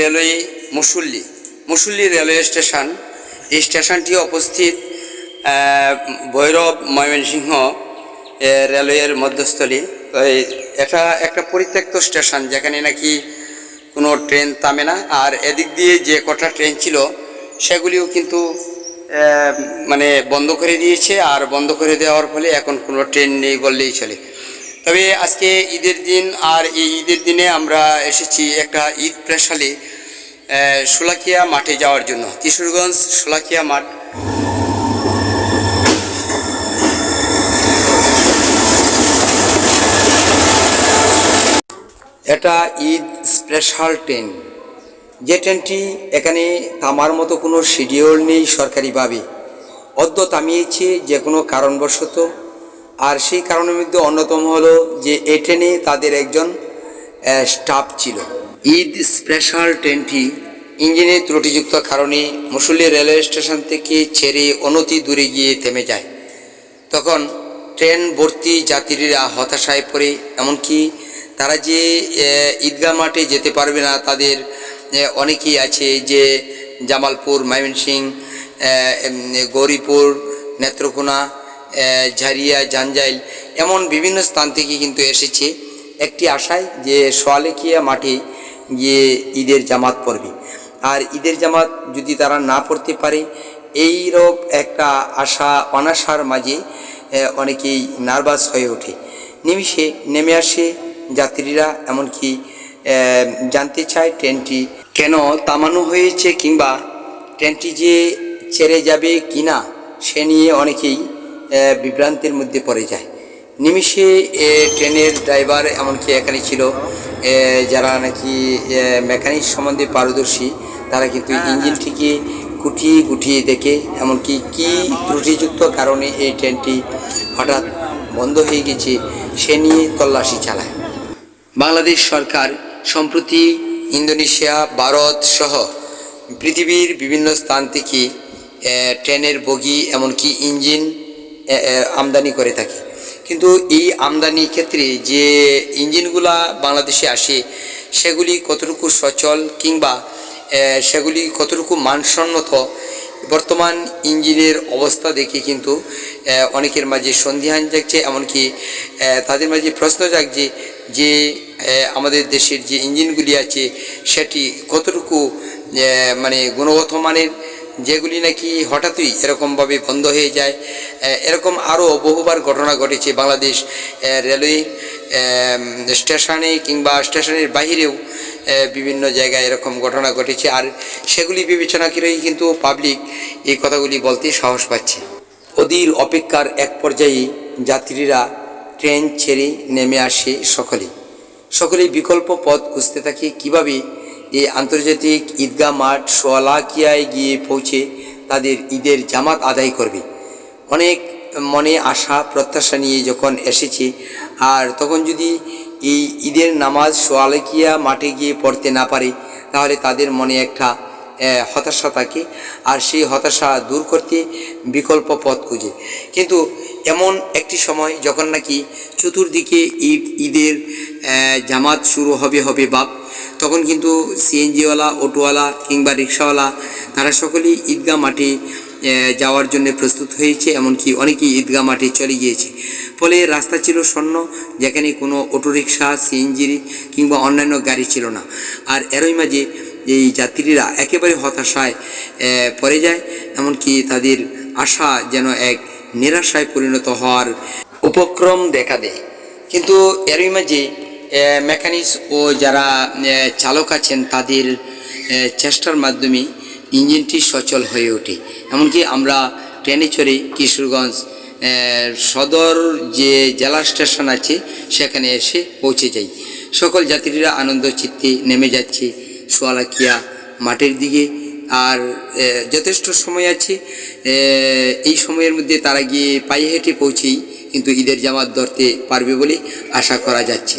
Railway মুসল্লি মুসল্লি railway station. এই স্টেশনটি অবস্থিত ভৈরব ময়মনসিংহ রেলওয়ের মধ্যস্থলে। তো এটা একটা পরিত্যক্ত স্টেশন, যেখানে নাকি কোনো ট্রেন থামে না। আর এদিক দিয়ে যে কটা ট্রেন ছিল, সেগুলিও কিন্তু মানে বন্ধ করে দিয়েছে। আর বন্ধ করে দেওয়ার ফলে এখন কোনো ট্রেন নেই বললেই চলে। তবে আজকে ঈদের দিন আর এই ঈদের দিনে আমরা এসেছি একটা ঈদ প্রেশালে সোলাকিয়া মাঠে যাওয়ার জন্য। কিশোরগঞ্জ সোলাকিয়া মাঠ। এটা ঈদ স্পেশাল ট্রেন। যে ট্রেনটি এখানে থামার মতো কোনো শিডিউল নেই সরকারিভাবে। অদ্য থামিয়েছে যে কোনো কারণবশত আর সেই কারণের মধ্যে অন্যতম হলো যে এই ট্রেনে তাদের একজন স্টাফ ছিল। ঈদ স্পেশাল ট্রেনটি ইঞ্জিনের ত্রুটিযুক্ত কারণে মুসল্লি রেলওয়ে স্টেশন থেকে ছেড়ে অনতি দূরে গিয়ে থেমে যায়। তখন ট্রেন ভর্তি যাত্রীরা হতাশায় পড়ে, এমনকি তারা যে ঈদগাহ মাঠে যেতে পারবে না, তাদের অনেকেই আছে যে জামালপুর ময়মনসিং গৌরীপুর, নেত্রকোনা ঝারিয়া জাঞ্জাইল এমন বিভিন্ন স্থান থেকে কিন্তু এসেছে। একটি আশায় যে সোয়ালেকিয়া মাঠে গিয়ে ঈদের জামাত পড়বে। আর ঈদের জামাত যদি তারা না পড়তে পারে, এইরূপ একটা আশা অনাশার মাঝে অনেকেই নার্ভাস হয়ে ওঠে। নিমিষে নেমে আসে যাত্রীরা, এমনকি জানতে চায় ট্রেনটি কেন তামানো হয়েছে কিংবা ট্রেনটি যে ছেড়ে যাবে কিনা, সে নিয়ে অনেকেই বিভ্রান্তের মধ্যে পড়ে যায়। নিমিষে ট্রেনের ড্রাইভার এমনকি এখানে ছিল যারা নাকি মেকানিক সম্বন্ধে পারদর্শী তারা কিন্তু ইঞ্জিনটিকে গুটিয়ে গুটিয়ে দেখে এমনকি কি ত্রুটিযুক্ত কারণে এই ট্রেনটি হঠাৎ বন্ধ হয়ে গেছে সে নিয়ে তল্লাশি চালায়। বাংলাদেশ সরকার সম্প্রতি ইন্দোনেশিয়া ভারত সহ পৃথিবীর বিভিন্ন স্থান থেকে ট্রেনের বগি এমনকি ইঞ্জিন আমদানি করে থাকে। কিন্তু এই আমদানি ক্ষেত্রে যে ইঞ্জিনগুলা বাংলাদেশে আসে, সেগুলি কতটুকু সচল কিংবা সেগুলি কতটুকু মানসম্মত, বর্তমান ইঞ্জিনের অবস্থা দেখে কিন্তু অনেকের মাঝে সন্ধিহান জাগছে। এমনকি তাদের মাঝে প্রশ্ন জাগছে যে আমাদের দেশের যে ইঞ্জিনগুলি আছে, সেটি কতটুকু মানে গুণগত মানের যেগুলি নাকি হঠাৎই এরকমভাবে বন্ধ হয়ে যায়। এরকম আরও বহুবার ঘটনা ঘটেছে বাংলাদেশ রেলওয়ে স্টেশনে কিংবা স্টেশনের বাহিরেও বিভিন্ন জায়গায় এরকম ঘটনা ঘটেছে। আর সেগুলি বিবেচনা করেই কিন্তু পাবলিক এই কথাগুলি বলতে সাহস পাচ্ছে। অধীর অপেক্ষার এক পর্যায়ে যাত্রীরা ট্রেন ছেড়ে নেমে আসে সকলে। সকলেই বিকল্প পথ খুঁজতে থাকে কীভাবে এই আন্তর্জাতিক ঈদগাহ মাঠ সোয়ালাকিয়ায় গিয়ে পৌঁছে তাদের ঈদের জামাত আদায় করবে। অনেক মনে আশা, প্রত্যাশা নিয়ে যখন এসেছে, আর তখন যদি এই ঈদের নামাজ সোয়ালাকিয়া মাঠে গিয়ে পড়তে না পারে, তাহলে তাদের মনে একটা হতাশা থাকে। আর সেই হতাশা দূর করতে বিকল্প পথ খুঁজে। কিন্তু এমন একটি সময় যখন নাকি চতুর্দিকে ঈদ, ঈদের জামাত শুরু হবে হবে বাপ তখন কিন্তু সিএনজিওয়ালা, অটোওয়ালা কিংবা রিক্সাওয়ালা, তারা সকলেই ঈদগাহ মাঠে যাওয়ার জন্য প্রস্তুত হয়েছে, এমনকি অনেকেই ঈদগাহ মাঠে চলে গিয়েছে। ফলে রাস্তা ছিল শূন্য যেখানে কোনো অটোরিকশা, সিএনজি কিংবা অন্যান্য গাড়ি ছিল না। আর এরই মাঝে এই যাত্রীরা একেবারে হতাশায় পড়ে যায়, এমনকি তাদের আশা যেন এক নিরাশায় পরিণত হওয়ার উপক্রম দেখা দেয়। কিন্তু এরই মাঝে মেকানিক্স ও যারা চালক আছেন তাদের চেষ্টার মাধ্যমে ইঞ্জিনটি সচল হয়ে ওঠে। এমনকি আমরা ট্রেনে চড়ে কিশোরগঞ্জ সদর যে জেলা স্টেশন আছে, সেখানে এসে পৌঁছে যাই। সকল যাত্রীরা আনন্দ চিত্তে নেমে যাচ্ছে সোয়ালাকিয়া মাঠের দিকে। আর যথেষ্ট সময় আছে এই সময়ের মধ্যে তারা গিয়ে পায়ে হেঁটে পৌঁছেই কিন্তু ঈদের জামাত ধরতে পারবে বলে আশা করা যাচ্ছে।